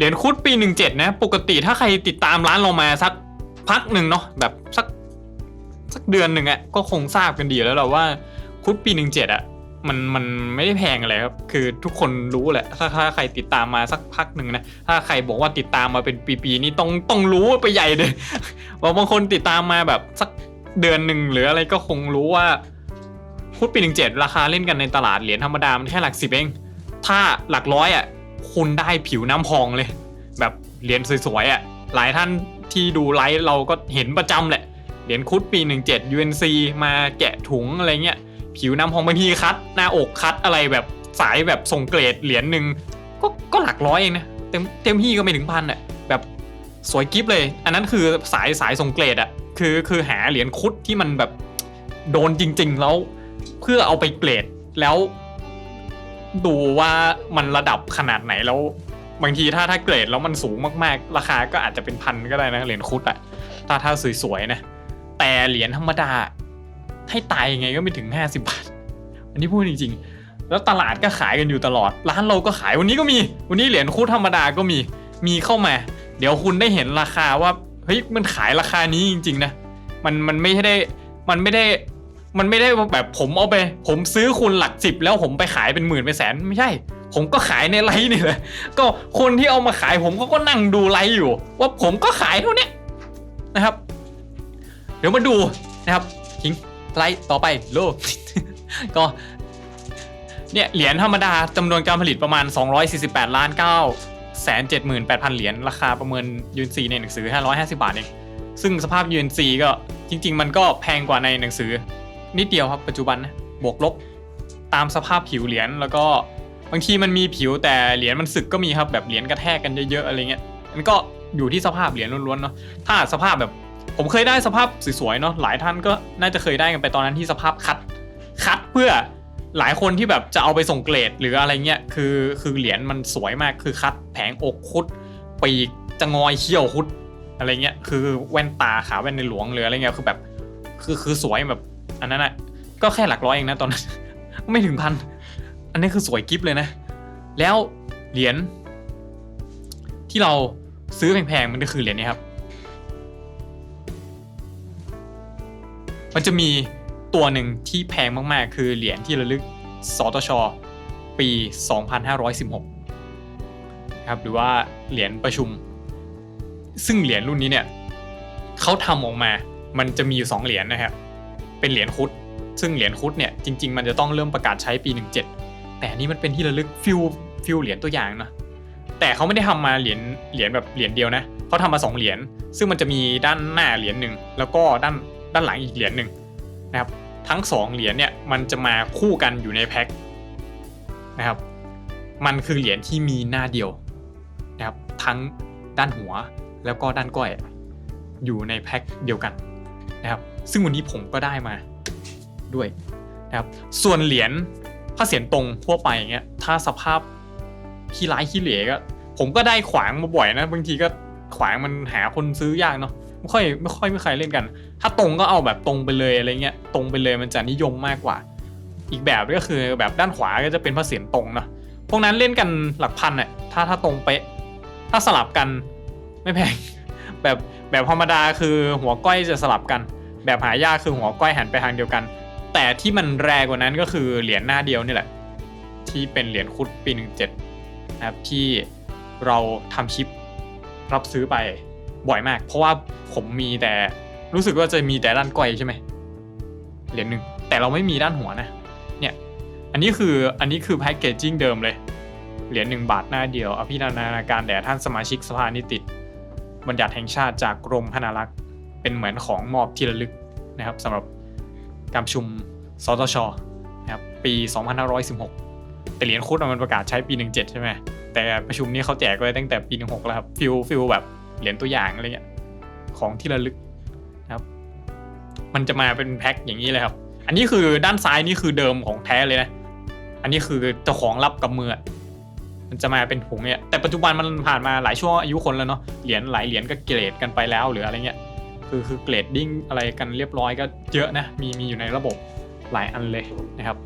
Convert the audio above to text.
เหรียญคุดปี17นะ ปกติถ้าใครติดตามร้านเรามาสักพักหนึ่งเนาะแบบสักสักเดือนหนึ่งอะก็คงทราบกันดีแล้วแหละว่าคุดปี17อะมันมันไม่ได้แพงอะไรครับ คือทุกคนรู้แหละ ถ้าถ้าใครติดตามมาสักพักหนึ่งนะ ถ้าใครบอกว่าติดตามมาเป็นปีๆนี่ต้องต้องรู้ไปใหญ่เลยว่าบางคนติดตามมาแบบสักเดือนหนึ่งหรืออะไรก็คงรู้ว่าคุดปี17ราคาเล่นกันในตลาดเหรียญธรรมดามันแค่หลักสิบเอง ถ้าหลักร้อยอะ คุณได้ผิวน้ำพองเลย แบบเหรียญสวยๆอะหลายท่านที่ดูไลฟ์เราก็เห็นประจำแหละ เหรียญคุดปี 17 UNC มาแกะถุงอะไรเงี้ย ผิวน้ำพองบางทีคัด หน้าอกคัดอะไรแบบสายแบบส่งเกรดเหรียญหนึ่งก็ก็หลักร้อยเองนะเต็มเต็มที่ก็ไม่ถึงพันอะแบบสวยกิฟเลย อันนั้นคือสายสายส่งเกรดอะคือคือหาเหรียญคุดที่มันแบบโดนจริง ๆ แล้วเพื่อเอาไปเกรดแล้ว ดูว่ามันระดับขนาดไหนแล้ว บางทีถ้าถ้าเกรดแล้วมันสูงมากๆ ราคาก็อาจจะเป็นพันก็ได้นะเหรียญคุดอะถ้าถ้าสวยๆนะแต่เหรียญธรรมดา ให้ตายยังไงก็ไม่ถึง 50 บาท อันนี้พูดจริง ๆ แล้วตลาดก็ขายกันอยู่ตลอด ร้านเราก็ขายวันนี้ก็มี วันนี้เหรียญคุดธรรมดาก็มีมีเข้ามา เดี๋ยวคุณได้เห็นราคาว่าเฮ้ยมันขายราคานี้จริง ๆ นะ มันมันไม่ได้มันไม่ได้ มันไม่ได้แบบผมเอาไป ผมซื้อคุณหลักสิบแล้วผมไปขายเป็นหมื่นเป็นแสนไม่ใช่ ผมก็ขายในไลฟ์นี่แหละก็คนที่เอามาขายผมก็ก็นั่งดูไลฟ์อยู่ ว่าผมก็ขายเท่านี้นะครับ เดี๋ยวมาดูนะครับทิ้งไลฟ์ต่อไปโลกก็เนี่ยเหรียญธรรมดาจำนวนการผลิตประมาณ 248 ล้าน9แสน78,000 เหรียญราคาประเมิน UNC ในหนังสือ 550 บาทเอง ซึ่งสภาพ UNC ก็จริง ๆ มันก็แพงกว่าในหนังสือ นิดเดียวครับปัจจุบันนะบวกลบตามสภาพผิวเหรียญแล้วก็บางทีมันมีผิวแต่เหรียญมันสึกก็มีครับแบบเหรียญกระแทกกันเยอะๆอะไรเงี้ยมันก็อยู่ที่สภาพเหรียญล้วนๆเนาะถ้าสภาพแบบ ผมเคยได้สภาพสวยๆเนาะหลายท่านก็น่าจะเคยได้กันไปตอนนั้นที่สภาพคัดคัดเพื่อหลายคนที่แบบจะเอาไปส่งเกรดหรืออะไรเงี้ยคือคือเหรียญมันสวยมากคือคัดแผงอกคุดปีกจะงอยเขี้ยวคุดอะไรเงี้ยคือแว่นตาขาแว่นในหลวงหรืออะไรเงี้ยคือแบบคือคือสวยแบบ อันนั้นอะก็แค่หลักร้อยเองนะตอนนั้น ไม่ถึงพัน อันนี้คือสวยกิฟเลยนะ แล้วเหรียญที่เราซื้อแพงๆมันก็คือเหรียญนี้ครับ มันจะมีตัวหนึ่งที่แพงมากๆ คือเหรียญที่ระลึกสตช ปี 2516ครับหรือว่าเหรียญประชุม ซึ่งเหรียญรุ่นนี้เนี่ยเขาทำออกมา มันจะมีอยู่สองเหรียญนะครับ เป็นเหรียญคุด ซึ่งเหรียญคุดเนี่ยจริง ๆ มันจะต้องเริ่มประกาศใช้ปี 17 แต่นี่มันเป็นที่ระลึกฟิลฟิลเหรียญตัวอย่างนะแต่เขาไม่ได้ทำมาเหรียญเหรียญแบบเหรียญเดียวนะเขาทำมาสองเหรียญซึ่งมันจะมีด้านหน้าเหรียญหนึ่งแล้วก็ด้านด้านหลังอีกเหรียญหนึ่งนะครับทั้งสองเหรียญเนี่ยมันจะมาคู่กันอยู่ในแพ็คนะครับมันคือเหรียญที่มีหน้าเดียวนะครับทั้งด้านหัวแล้วก็ด้านก้อยอยู่ในแพ็คเดียวกันนะครับ ซึ่งวันนี้ผมก็ได้มาด้วยนะครับ ส่วนเหรียญผ้าเสียนตรงทั่วไปอย่างเงี้ย ถ้าสภาพขี้ร้ายขี้เหร่ก็ ผมก็ได้ขวางมาบ่อยนะ บางทีก็ขวางมันหาคนซื้อยากเนาะ ไม่ค่อยไม่ค่อยไม่ใครเล่นกัน ถ้าตรงก็เอาแบบตรงไปเลยอะไรเงี้ย ตรงไปเลยมันจะนิยมมากกว่า อีกแบบก็คือแบบด้านขวาก็จะเป็นผ้าเสียนตรงเนาะ พวกนั้นเล่นกันหลักพันอะถ้าถ้าตรงเป๊ะ ถ้าสลับกันไม่แพง แบบแบบธรรมดาคือหัวก้อยจะสลับกัน แบบหายากคือหัวก้อยหันไปทางเดียวกัน แต่ที่มันแรงกว่านั้นก็คือเหรียญหน้าเดียวนี่แหละ ที่เป็นเหรียญคุดปี17นะครับที่เราทำคลิปรับซื้อไปบ่อยมาก เพราะว่าผมมีแต่รู้สึกว่าจะมีแต่ด้านก้อยใช่ไหมเหรียญหนึ่งแต่เราไม่มีด้านหัวนะ เนี่ย อันนี้คืออันนี้คือแพคเกจจิ้งเดิมเลยเหรียญหนึ่งบาทหน้าเดียวอภินันทนาการแด่ท่านสมาชิกสภานิติบัญญัติแห่งชาติจากกรมพนารักษ์ เป็นเหมือนของมอบที่ระลึก นะครับสำหรับการประชุมสตชนะครับปี 2516 แต่เหรียญคุดมันประกาศใช้ปี 17 ใช่ไหมแต่ประชุมนี้เขาแจกไว้ตั้งแต่ปี 16 แล้วครับฟิลฟิลแบบเหรียญตัวอย่างอะไรเงี้ยของที่ระลึกนะครับ มันจะมาเป็นแพ็คอย่างนี้เลยครับ อันนี้คือด้านซ้ายนี่คือเดิมของแท้เลยนะ อันนี้คือเจ้าของรับกับมือมันจะมาเป็นถุงเนี่ยแต่ปัจจุบันมันผ่านมาหลายช่วงอายุคนแล้วเนาะเหรียญหลายเหรียญก็เกรดกันไปแล้วหรืออะไรเงี้ย คือคือเกรดดิ้งอะไรกันเรียบร้อยก็เยอะนะมีมีอยู่ในระบบหลายอันเลยนะครับ